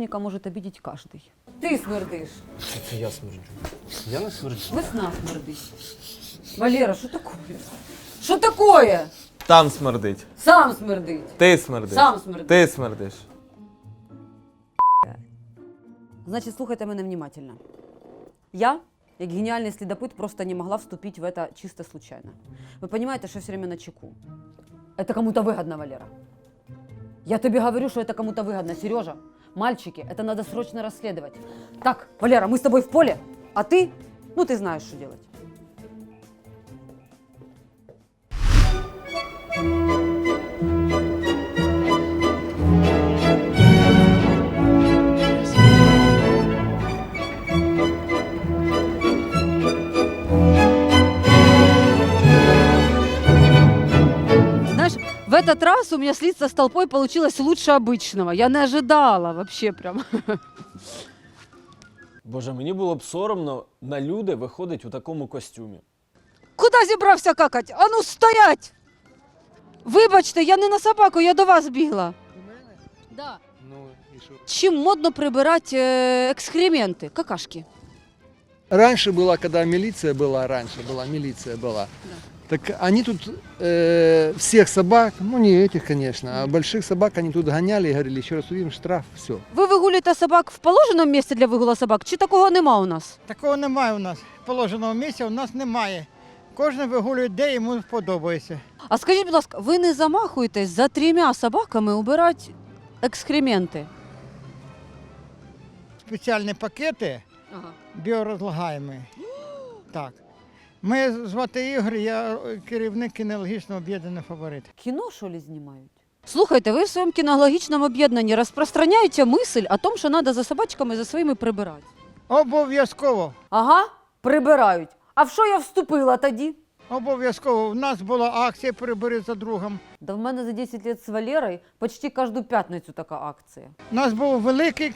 художника может обидеть каждый. Ты смердишь. Що це я смерджу? Я не смерджу. Весна смердить. Валера, что такое? Что такое? Там смердить. Сам смердить. Ти смердиш. Сам смердить. Ти смердиш. Значит, слухайте мене внимательно. Я, як гениальный следопыт, просто не могла вступить в это чисто случайно. Вы понимаете, что я все время на чеку. Это кому-то выгодно, Валера. Я тебе говорю, что это кому-то выгодно. Сережа, мальчики, это надо срочно расследовать. Так, Валера, мы с тобой в поле, а ты, ну ты знаешь, что делать. этот раз у меня слиться с толпой получилось лучше обычного. Я не ожидала вообще прям. Боже, мені було б соромно на люди виходить у такому костюмі. Куда зібрався какать? А ну стоять! Вибачте, я не на собаку, я до вас бігла. Да. Ну і що? Чим модно прибирати е, екскременти, какашки? Раньше была, когда милиция была, раньше была, милиция была. Так они тут э, всех собак, ну не этих, конечно, а больших собак они тут гоняли и говорили, еще раз увидим штраф, все. Ви вигулюєте собак в положеному місці для вигула собак, чи такого нема у нас? Такого немає у нас. Положеного місця у нас немає. Кожен вигулює, де йому подобається. А скажіть, будь ласка, ви не замахуєтесь за трьома собаками убирати екскременти? Спеціальні пакети Ага. біорозлагаємі. Так. Ми звати Ігор, я керівник кінологічного об'єднання фаворит. Кино, что ли, снимают? Слухайте, ви в своєму кінологічному об'єднанні розпространяєте мисль о том, що треба за собачками за своїми прибирати. Обов'язково. Ага, прибирають. А в що я вступила тоді? Обов'язково. У нас була акція «Прибери за другом. Да в мене за 10 лет з Валерой почти кожну п'ятницю така акція. У нас був великий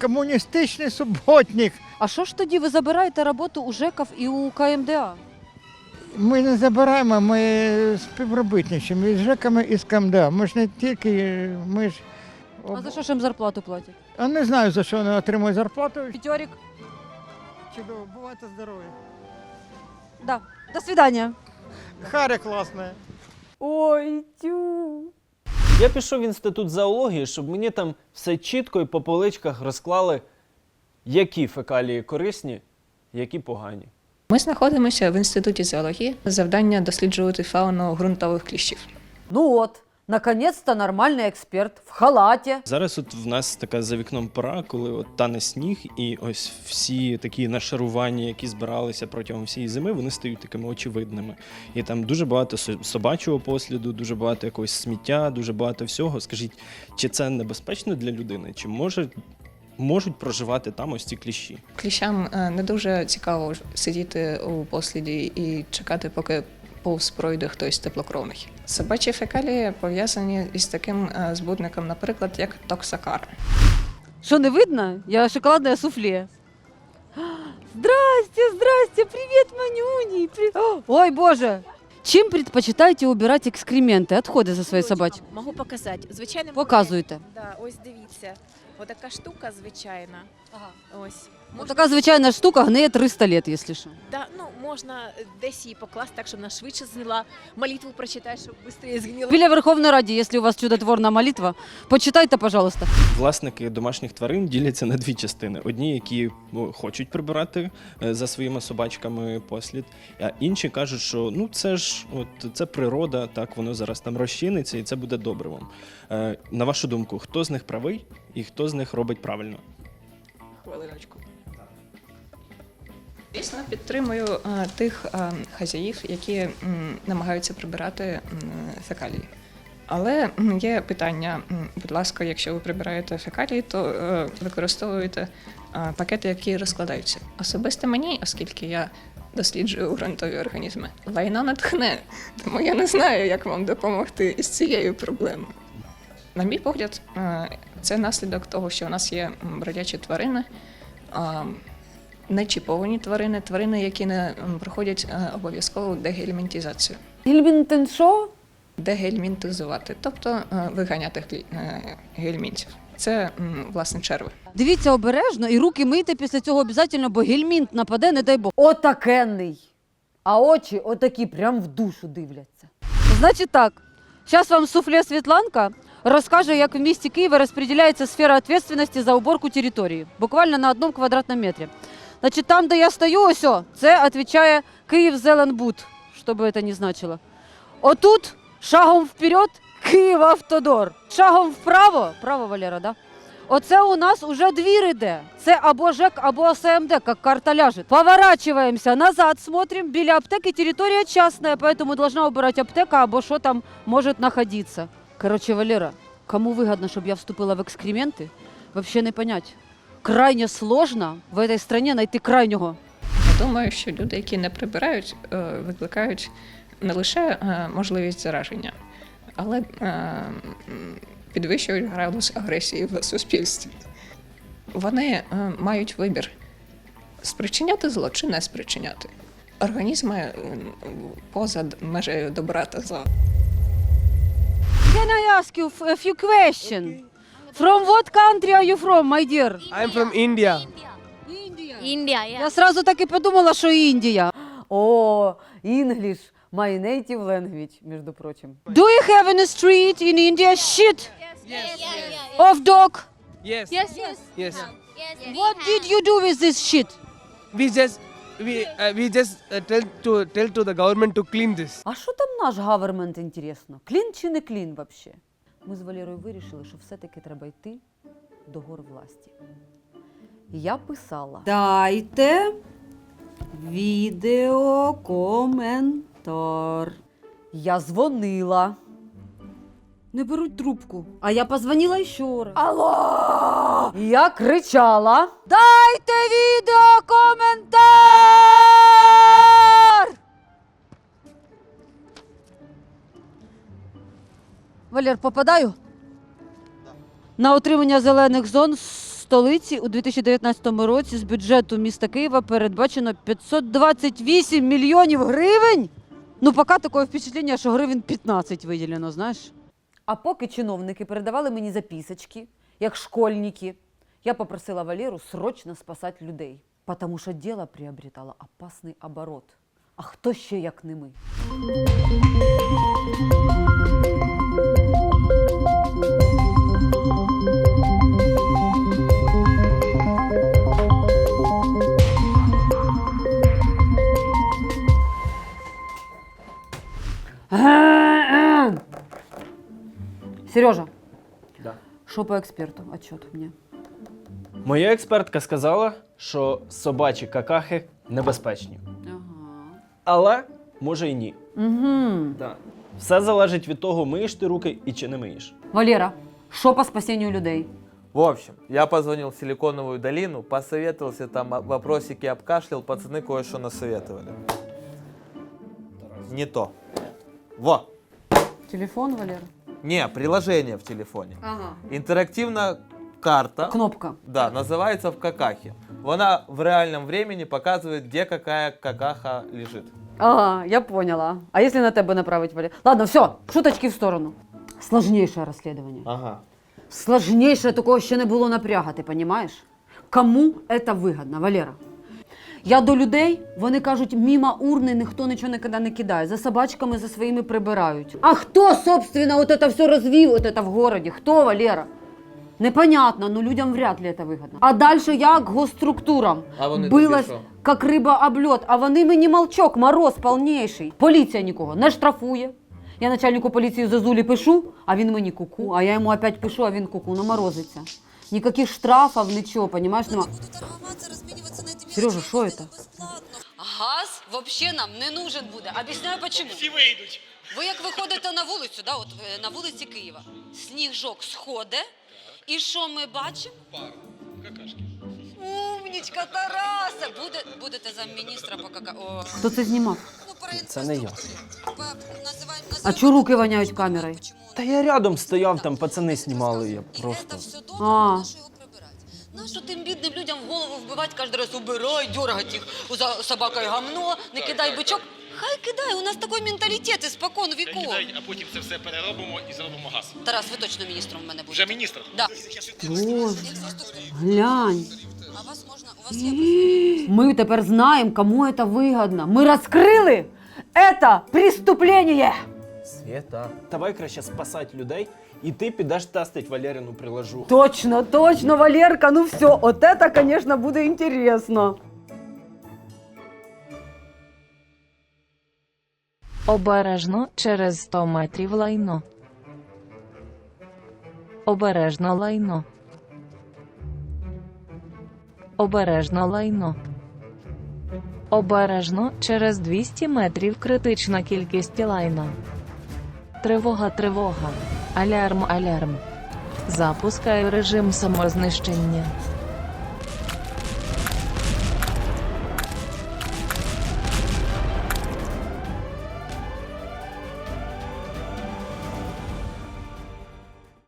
комуністичний суботник. А що ж тоді ви забираєте роботу у ЖЕКів і у КМДА? Ми не забираємо, ми співробітничаємо із ЖЕКами і з КМДА. Ми ж не тільки, ми ж... А за що ж їм зарплату платять? А не знаю, за що вони отримують зарплату. П'ятьорік? Чудово, бувайте здорові. Да. До свидання. Харя класна. Ой, тю. Я пішов в інститут зоології, щоб мені там все чітко і по поличках розклали, які фекалії корисні, які погані. Ми знаходимося в інституті зоології. Завдання досліджувати фауну ґрунтових кліщів. Ну от, наконец-то нормальний експерт в халаті. Зараз от в нас така за вікном пора, коли от тане сніг, і ось всі такі нашарування, які збиралися протягом всієї зими, вони стають такими очевидними. І там дуже багато собачого посліду, дуже багато якогось сміття, дуже багато всього. Скажіть, чи це небезпечно для людини? Чи може, можуть проживати там ось ці кліщі? Кліщам е, не дуже цікаво сидіти у посліді і чекати, поки повз пройде хтось теплокровний. Собачі фекалії пов'язані із таким е, збудником, наприклад, як токсокар. Що не видно? Я шоколадне суфле. Здрасте, здрасте, привет, манюни. При- Ой, боже. Чим предпочитаєте убирати екскременти, відходи за свої собачкою? Можу показати. Звичайно, Показуйте. Да, ось дивіться. Отака штука звичайна. Ось. Ну, така звичайна штука гниє 300 лет, якщо що. Да, ну, можна десь її покласти так, щоб вона швидше згнила. Молитву прочитай, щоб швидше згнила. Біля Верховної Ради, якщо у вас чудотворна молитва, почитайте, пожалуйста. Власники домашніх тварин діляться на дві частини: одні, які ну, хочуть прибирати е, за своїми собачками послід, а інші кажуть, що ну це ж от це природа, так воно зараз там розчиниться і це буде добривом. Е, На вашу думку, хто з них правий і хто з них робить правильно? Хвилиночку. Дійсно, підтримую е, тих е, хазяїв, які намагаються прибирати фекалії. Але є питання, будь ласка, якщо ви прибираєте фекалії, то е, використовуєте пакети, які розкладаються. Особисто мені, оскільки я досліджую ґрунтові організми, лайно натхне, тому я не знаю, як вам допомогти із цією проблемою. На мій погляд, це наслідок того, що у нас є бродячі тварини. Нечіповані тварини, тварини, які не проходять е, обов'язкову дегельмінтізацію. Гельмінтен що? Дегельмінтизувати, тобто е, виганяти е, гельмінтів. Це власне черви. Дивіться обережно і руки мийте після цього обов'язково, бо гельмінт нападе, не дай Бог. Отакенний. А очі отакі прям в душу дивляться. Значить так, зараз вам суфле Світланка розкаже, як в місті Києва розподіляється сфера відповідальності за уборку території, буквально на одному квадратному метрі. Значить, там, де я стою, ось, о, це відповідає Київ Зеленбуд, що би це не значило. Отут шагом вперед Київ Автодор. Шагом вправо, право, Валера, да? Оце у нас уже двір іде. Це або ЖЕК, або СМД, як карта ляжет. Поворачиваемся назад, смотрим. Біля аптеки територія частная, поэтому должна убирать аптека або що там може находиться. Короче, Валера, кому выгодно, щоб я вступила в екскременти, вообще не понять. Крайне сложно в этой стране знайти крайнього. Я думаю, що люди, які не прибирають, е, викликають не лише е, можливість зараження, але е, підвищують градус агресії в суспільстві. Вони мають вибір спричиняти зло чи не спричиняти. Організми поза межею добра та зла. Can I ask you a few questions? From what country are you from, my dear? I'm from India. India, India, yeah. Я сразу так і подумала, що Індія. О, English, my native language, між прочим. Do you have the street in India shit yeah, yeah. of dog? Yes. Yes, yes. Yes. Yes, What did you do with this shit? We just we uh, we just uh, tell to tell to the government to clean this. А що там наш гавермент, інтересно? Клін чи не клін вообще? Ми з Валерою вирішили, що все-таки треба йти до гор власті. Я писала. Дайте відеокоментар. Я дзвонила. Не беруть трубку. А я позвонила ще раз. Алло! Я кричала. Дайте відеокоментар! Валер, попадаю? На отримання зелених зон столиці у 2019 році з бюджету міста Києва передбачено 528 мільйонів гривень. Ну, поки таке впечатлення, що гривень 15 виділено, знаєш. А поки чиновники передавали мені записочки, як школьники, я попросила Валеру срочно спасати людей, тому що діло приобретало опасний оборот. А хто ще як не ми? Сережа, Да. що по експерту? Отчет мені. Моя експертка сказала, що собачі какахи небезпечні. Ага. Але може і ні. Угу. Да. Все залежить від того, миєш ти руки і чи не миєш. Валера, що по спасенню людей? В общем, я позвонил в Силиконовую долину, посоветовался там, о- вопросики обкашлял, пацаны кое-что насоветовали. Не то. Во! Телефон, Валера? Не, приложение в телефоне. Ага. Интерактивная карта. Кнопка. Да, называется в какахе. Она в реальном времени показывает, где какая какаха лежит. Ага, я поняла. А если на тебе направить, Валера? Ладно, все, шуточки в сторону. Сложнейшее расследование. Ага. Сложнейшее, такого ще не було напряга, ти розумієш? Кому це вигідно, Валера? Я до людей, вони кажуть, мімо урни ніхто нічого ніколи не кидає. За собачками за своїми прибирають. А хто, собственно, от це все розвів от це в городі? Хто, Валера? Непонятно, но людям вряд ли це вигідно. А далі я к госструктурам. А вони Билась, тобі як риба об льод, а вони мені молчок, мороз повніший. Поліція нікого не штрафує. Я начальнику поліції Зазулі пишу, а він мені куку, а я йому опять пишу, а він куку, ну морозиться. Ніяких штрафів, нічого, понімаєш, нема. Сережа, що це? Газ взагалі нам не нужен буде. Об'ясняю, чому. Всі вийдуть. Ви як виходите на вулицю, да, от е, на вулиці Києва, сніжок сходить, і що ми бачимо? Какашки Умнічка Тараса! Буде, будете замміністра по кака... О. Хто це знімав? Це не я. А чого руки воняють камерою? Та я рядом стояв, там пацани знімали, я просто. А. Нащо тим бідним людям в голову вбивати? кожен раз убирай, дергать їх за собакою гамно, не кидай бичок. Хай кидай, у нас такий менталітет іспокон віков. а потім це все переробимо і зробимо газ. Тарас, ви точно міністром в мене будете. міністр? Да. Боже, глянь. А вас можна, у вас є Ми тепер знаємо, кому це вигідно. Ми розкрили це преступлення. Свєта. Давай краще спасати людей, і ти підеш тестить Валерину приложу. Точно, точно, Валерка, ну все, от это, конечно, буде інтересно. Обережно через 100 метрів лайно. Обережно лайно. Обережно лайно. Обережно через 200 метрів критична кількість лайна. Тривога, тривога. Алярм, алярм. Запускаю режим самознищення.